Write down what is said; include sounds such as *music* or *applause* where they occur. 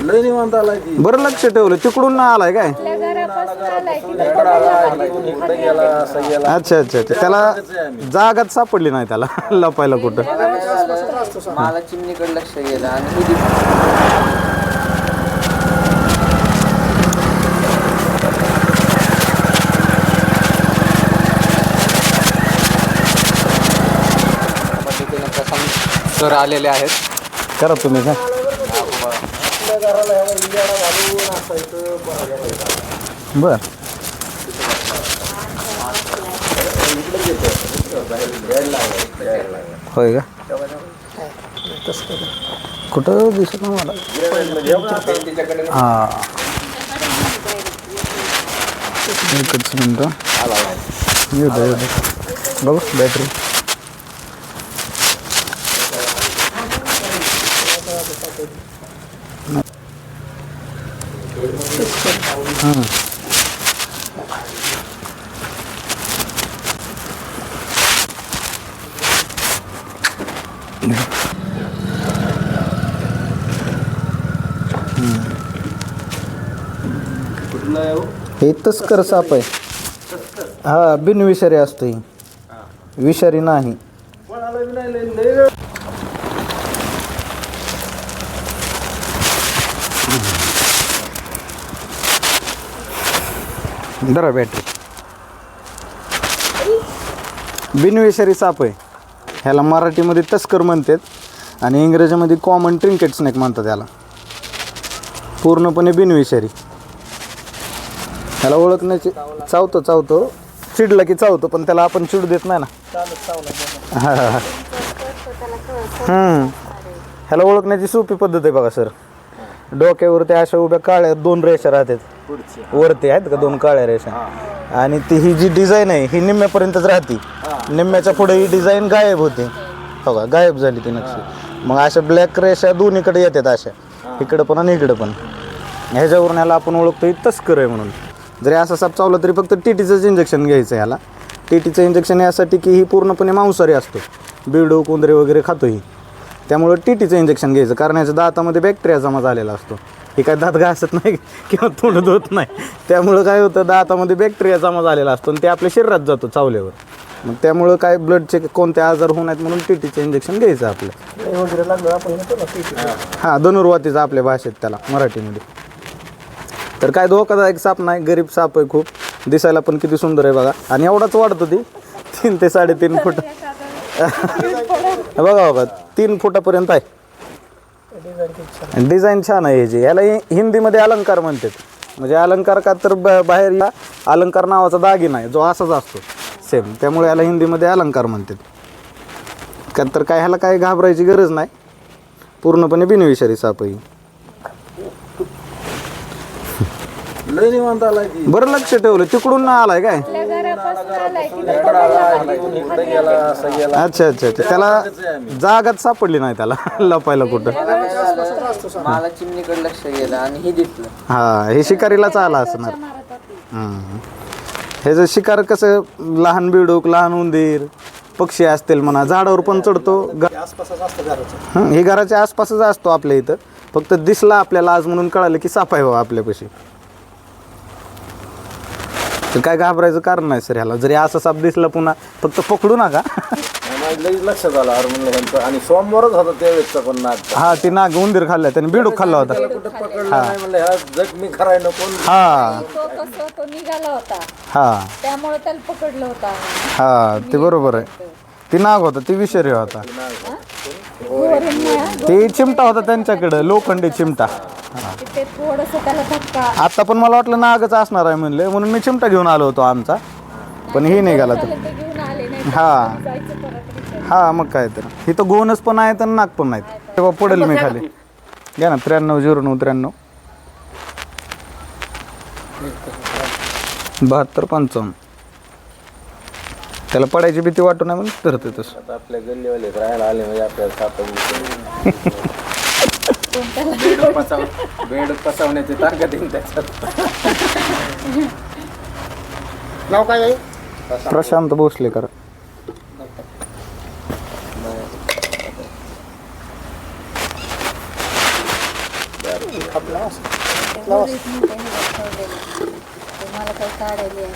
लय निवांत आलाय ती बरं लक्ष ठेवलं तिकडून ना आलाय काय? आपल्या घरापासून आलाय तिथं इकडे गेला असं गेला अच्छा अच्छा अच्छा. त्याला जागाच सापडली नाही त्याला *laughs* लपायला कुठं? मला चिमणीकडे लक्ष गेलं आणि दिसली. पद्धतीने प्रथम सर आलेले आहेत. करा तुम्ही काय? बर होय का कुठं दिसत नाही मला हा एकच मिनटं येऊ द्या येऊ द्या बघू बॅटरी हां हे तस्कर साप आहे. हा बिनविषारी असतो ही विषारी नाही कोणाला बी नाही लय- लय वेळ धरा बॅटरी बिनविषारी साप आहे. ह्याला मराठीमध्ये तस्कर म्हणतात आणि इंग्रजीमध्ये कॉमन ट्रिंकेट स्नॅक म्हणतात त्याला पूर्णपणे बिनविषारी. ह्याला ओळखण्याची चावतो चावतो. चिडला की चावतो पण त्याला आपण चिडू देत नाही ना. हां हां हा. हम्म. ह्याला ओळखण्याची सोपी पद्धत आहे बघा सर. डोक्यावरती अशा उभ्या काळ्या दोन रेषा राहतात. वरती आहेत का दोन काळ्या रेषा? आणि ती ही जी डिझाईन आहे ही निम्म्यापर्यंतच राहते. निम्म्याच्या पुढे ही डिझाईन गायब होते. हो का? गायब झाली ती नक्षी. मग अशा ब्लॅक रेषा दोन्हीकडे येतात अशा. इकडं पण आणि इकडं पण. ह्याच्यावरून ह्याला आपण ओळखतो ही तस्कर आहे म्हणून. जरी असं साप चावलं तरी फक्त टी टीचंच इंजेक्शन घ्यायचं ह्याला. टी टीचं इंजेक्शन यासाठी की ही पूर्णपणे मांसाहारी असतो. बिडो कोंदरे वगैरे खातो ही त्यामुळं टी टीचं इंजेक्शन घ्यायचं. कारण याच्या दातामध्ये बॅक्टेरिया जमा झालेला असतो. हे काय दात घासत नाही किंवा तोंड धुत नाही. त्यामुळं काय होतं दातामध्ये बॅक्टेरिया जमा झालेला असतो आणि ते आपल्या शरीरात जातो चावल्यावर. मग त्यामुळं काय ब्लडचे कोणते आजार होऊ नयेत म्हणून टी टीचं इंजेक्शन घ्यायचं आपलं. हां धनुर्वातीचं आपल्या भाषेत त्याला मराठीमध्ये. तर काय धोकादायक साप नाही गरीब साप आहे खूप. दिसायला पण किती सुंदर आहे बघा. आणि एवढाच वाढतो ती. तीन ते साडेतीन फूट. बघा बघा तीन फुटापर्यंत आहे. डिझाईन छान आहे ह्याची. याला हि- हिंदीमध्ये अलंकार म्हणतात. म्हणजे अलंकार का तर ब- बाहेर या अलंकार नावाचा दागिना आहे जो असाच असतो. सेम त्यामुळे याला हिंदीमध्ये अलंकार म्हणतात. का तर काय ह्याला काय घाबरायची गरज नाही. पूर्णपणे बिनविषारी साप आहे ही. लय निवांत आलाय ती बरं लक्ष ठेवलं तिकडून ना आलाय काय? आलाय अच्छा अच्छा अच्छा. त्याला जागाच सापडली नाही त्याला. *laughs* लपायला कुठं? मला चिमणीकडे लक्ष गेलं आणि दिसलं हा हे शिकारीलाच आला असणार मारत होती हम्म. ह्याचं शिकार कसं लहान बिडूक लहान उंदीर पक्षी असतील म्हणा झाडावर पण चढतो. ग- हं, हे घराच्या आसपासच असतो आपल्या इथं. फक्त दिसला आपल्याला आज म्हणून कळालं की साप आहे बाबा आपल्यापाशी. तर काय घाबरायचं कारण नाही सर ह्याला. जरी असा साप दिसला पुन्हा फक्त पकडू नका. लगेच लक्षात आलं ह्यांचं आणि सोमवारच होता त्यावेळेसचा पण नाग हा ती नाग उंदीर खाल्ला त्याने बिडूक खाल्ला होता. कुठं पकडलं नाही म्हणलं ह्या जखमी खराय नको. हा. तो कसं तो निघाला होता. हा. त्यामुळे त्याला पकडलं होतं. आम्ही. हा ते बरोबर आहे. ती नाग होता ती विषारी होता. ते चिमटा होता त्यांच्याकडं लोखंडी चिमटा. तिथे थोडस त्याला धक्का. आता पण मला वाटलं नागच असणार आहे म्हणले. म्हणून मी चिमटा घेऊन आलो होतो आमचा. पण हे निघाला तो झालं ते घेऊन आले नाही हा. जायचं परत रिटर्न. हा मग काय तर. इथं गोनच पण आहेत आणि नाग पण नाहीत. तेव्हा पडेल मी खाली. घ्या ना त्र्याण्णव झिरो नऊ त्र्याण्णव. बहात्तर पंचावन्न. त्याला पडायची भीती वाटू नये म्हणून धरते तसं. आता आपल्या गल्लीवाले राहायला आले म्हणजे आपल्याला सापडली. *laughs* बेड पचाव बेड पचवण्याची ताकद येईल त्याच्यात. नाव काय आहे? प्रशांत. भोसलेकर. ती खापला असं ते वरीच म्हणते ना ठेवलेलं. ते मला काही काढायला